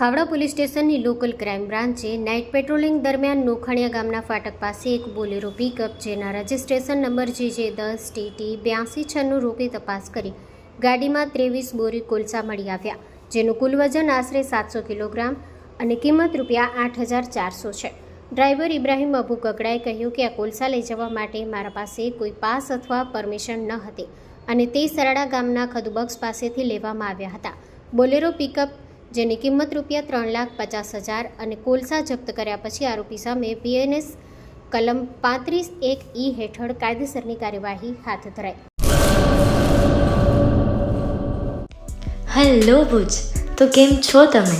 Khavda police સ્ટેશનની local crime બ્રાન્ચે night patrolling દરમિયાન નોખાણિયા ગામના ફાટક પાસે એક બોલેરો પિકઅપ, જેના રજિસ્ટ્રેશન નંબર જે જે દસ ટીટી બ્યાસી, છન્નું રોકી તપાસ કરી ગાડીમાં ત્રેવીસ બોરી કોલસા મળી આવ્યા, જેનું કુલ વજન આશરે સાતસો કિલોગ્રામ અને કિંમત રૂપિયા આઠ હજાર ચારસો છે. ડ્રાઈવર ઇબ્રાહિમ અબુ કકડાએ કહ્યું કે આ કોલસા લઈ જવા માટે મારા પાસે કોઈ પાસ અથવા પરમિશન ન હતી અને તે સરાડા ગામના ખદુબક્ષ પાસેથી લેવામાં આવ્યા હતા. બોલેરો પિકઅપ જેની કિંમત રૂપિયા ત્રણ લાખ પચાસ હજાર અને કોલસા જપ્ત કર્યા પછી આરોપી સામે પીએનએસ કલમ પાંત્રીસ એક ઈ હેઠળ કાયદેસરની કાર્યવાહી હાથ ધરાઈ. હેલો ભુજ, તો કેમ છો તમે?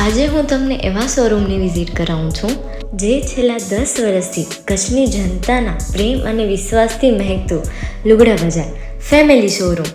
આજે હું તમને એવા શોરૂમની વિઝિટ કરાવું છું, જે છેલ્લા દસ વર્ષથી કચ્છની જનતાના પ્રેમ અને વિશ્વાસથી મહેકતું લુગડા બજાર, ફેમિલી શોરૂમ.